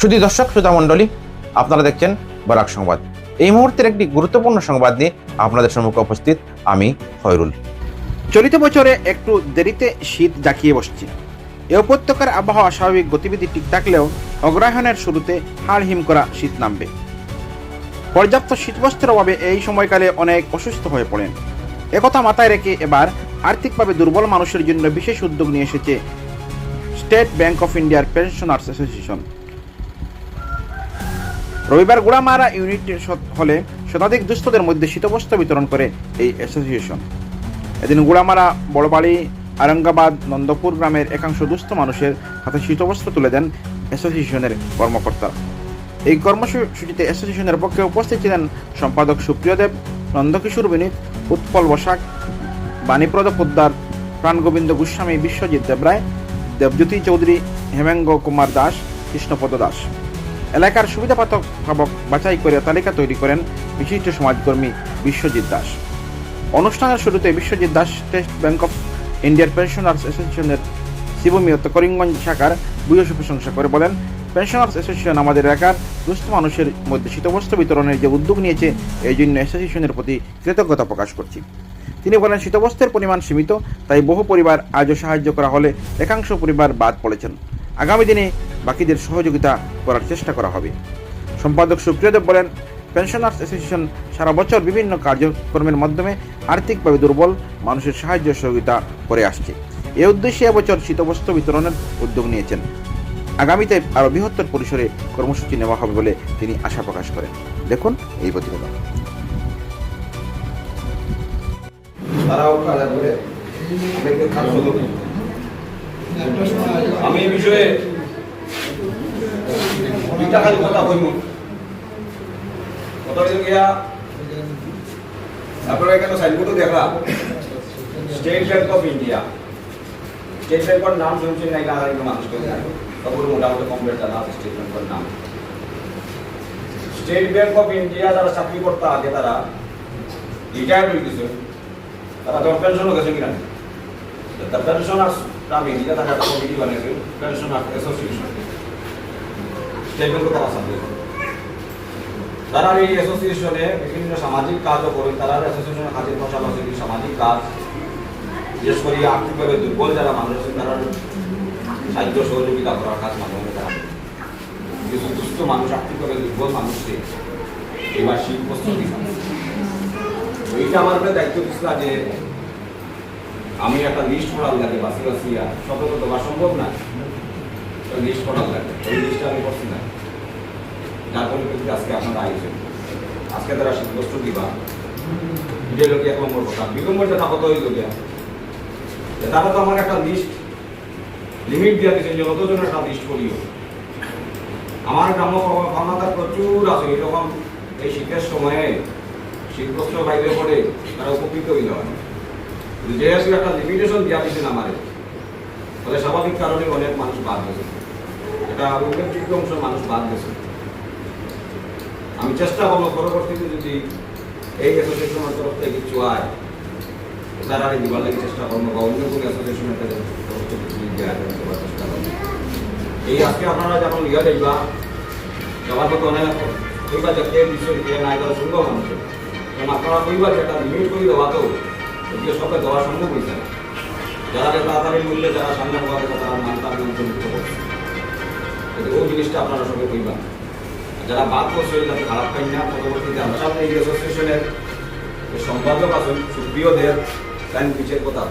শুধু দর্শক শ্রোতা মণ্ডলী, আপনারা দেখছেন বরাক সংবাদ। এই মুহূর্তের একটি গুরুত্বপূর্ণ সংবাদ নিয়ে আপনাদের সম্মুখে উপস্থিত আমি খয়রুল। চলিত বছরে একটু দেরিতে শীত জাঁকিয়ে বসছে। এ উপত্যকার আবহাওয়া স্বাভাবিক গতিবিধি ঠিক থাকলেও অগ্রহায়ণের শুরুতে হাড় হিম করা শীত নামবে। পর্যাপ্ত শীতবস্ত্রের অভাবে এই সময়কালে অনেক অসুস্থ হয়ে পড়েন। একথা মাথায় রেখে এবার আর্থিকভাবে দুর্বল মানুষের জন্য বিশেষ উদ্যোগ নিয়ে এসেছে স্টেট ব্যাংক অফ ইন্ডিয়ার পেনশনার্স অ্যাসোসিয়েশন। রবিবার গুড়ামারা ইউনিট হলে শতাধিক দুস্থদের মধ্যে শীতবস্ত্র বিতরণ করে এই অ্যাসোসিয়েশন। এদিন গুড়ামারা, বড়বাড়ি, আরঙ্গাবাদ, নন্দপুর গ্রামের একাংশ দুস্থ মানুষের হাতে শীতবস্ত্র তুলে দেন অ্যাসোসিয়েশনের কর্মকর্তা। এই কর্মসূচিতে অ্যাসোসিয়েশনের পক্ষে উপস্থিত ছিলেন সম্পাদক সুপ্রিয় দেব, নন্দকিশোর বিনীত, উৎপল বসাক, বাণীপ্রদ পোদ্দার, প্রাণগোবিন্দ গোস্বামী, বিশ্বজিৎ দেবরায়, দেবজ্যোতি চৌধুরী, হেমেঙ্গ কুমার দাস, কৃষ্ণপদ দাস। এলাকার সুবিধা পাতক ভাবক বাছাই করে তালিকা তৈরি করেন বিশিষ্ট সমাজকর্মী বিশ্বজিৎ দাস। অনুষ্ঠানের শুরুতে Biswajit Das state bank of ইন্ডিয়ার পেনশনার্স অ্যাসোসিয়েশনের শিবমিয়ত করিমগঞ্জ শাখার ভূয়সী প্রশংসা করে বলেন, পেনশনার্স অ্যাসোসিয়েশন আমাদের এলাকার দুস্থ মানুষের মধ্যে শীতবস্ত্র বিতরণের যে উদ্যোগ নিয়েছে, এই জন্য অ্যাসোসিয়েশনের প্রতি কৃতজ্ঞতা প্রকাশ করছি। তিনি বলেন, শীতবস্ত্রের পরিমাণ সীমিত, তাই বহু পরিবার আজও সাহায্য করা হলে একাংশ পরিবার বাদ পড়েছেন। আগামী দিনে বাকিদের সহযোগিতা করার চেষ্টা করা হবে। সম্পাদক সুপ্রিয়দেব বলেন পেনশনার্স অ্যাসোসিয়েশন সারা বছর বিভিন্ন কার্যক্রমের মাধ্যমে আর্থিকভাবে দুর্বল মানুষের সাহায্য সহযোগিতা করে আসছে। এ উদ্দেশ্যে এবছর শীতবস্ত্র বিতরণের উদ্যোগ নিয়েছেন। আগামীতে আরও বৃহত্তর পরিসরে কর্মসূচি নেওয়া হবে বলে তিনি আশা প্রকাশ করেন। দেখুন এই প্রতিবেদন। আমি এই বিষয়ে দুইটা খালি কথা কইব। কথা গিয়া আপনারা এখানে সাইনবোর্ডও দেখা। State bank of India state ব্যাংকের নাম শুনছেন না এলাকার একটু মানুষ করে তখন মোটামুটি কমপ্লিট জানা স্টেট ব্যাংকের নাম। স্টেট ব্যাংক অফ ইন্ডিয়া যারা চাকরি করতে আগে তারা রিটায়ার্ড হয়ে গেছে। তারা তো পেনশনও গেছে কিনা? তা পেনশনার্স আমি নিজে তারা একটা কমিটি বানিয়েছে পেনশনার অ্যাসোসিয়েশন স্টেট ব্যাংক তারা সাথে তারা এই অ্যাসোসিয়েশনে বিভিন্ন সামাজিক কাজও করে তারা অ্যাসোসিয়েশনের কাজের পাশাপাশি সামাজিক কাজ, বিশেষ করে আর্থিকভাবে দুর্বল যারা মানুষ আছে তারা সাহায্য সহযোগিতা করার কাজ মাধ্যমে তারা কিছু দুস্থ মানুষ, আর্থিকভাবে দুর্বল মানুষকে এবার শীত দিচ্ছে এইটা আমার উপরে দায়িত্ব দিচ্ছিল যে আমি একটা লিস্ট করার লাগে, বাসি শত দেওয়া সম্ভব না। লিস্ট করার লাগে। ওই লিস্টটা আমি করছি না। যার পরিপ্রেক্ষিতে আজকে আপনারা আইছেন আজকে তারা শীতবস্ত্র দিবা। এটা লোক এক নম্বর কথা দুই নম্বরটা তো হইল গিয়া তারা তো আমার একটা লিস্ট লিমিট দিয়া দিয়েছেন যে কতজন একটা লিস্ট করিও। আমার গ্রাম্য কর্মকার প্রচুর আছে। এরকম এই শীতের সময়ে শীতবস্ত্র বাইরে পড়ে তারা উপকৃত হইল। যেহেতু একটা লিমিটেশন দিয়া দিয়েছেন আমারে। ফলে স্বাভাবিক কারণে অনেক মানুষ বাদ গেছে এটা উল্লেখযোগ্য অংশ মানুষ বাদ গেছে। আমি চেষ্টা করব, পরবর্তীতে যদি এই অ্যাসোসিয়েশনের তরফ থেকে কিছু আয় তারা আগে দিবার লাগে চেষ্টা করব বা অন্য কোনো অ্যাসোসিয়েশনের তরফ এই আজকে আপনারা যখন যাইবা যাওয়ার মতো অনেক যে কে সম্ভব মানুষের কারণ আপনারা লিমিট করে দেওয়া সম্ভব হয়েছে যারা তাড়াতাড়ি মূল্যে যারা সামনে হওয়া তারা মান তার ওই জিনিসটা আপনারা সঙ্গে কইবা যারা বাদ করছে তারা খারাপ পাই না, পরবর্তীতে আমরা সামনে এই অ্যাসোসিয়েশনের সম্পাদক আছেন সুপ্রিয় দেব তাই পিছের কথা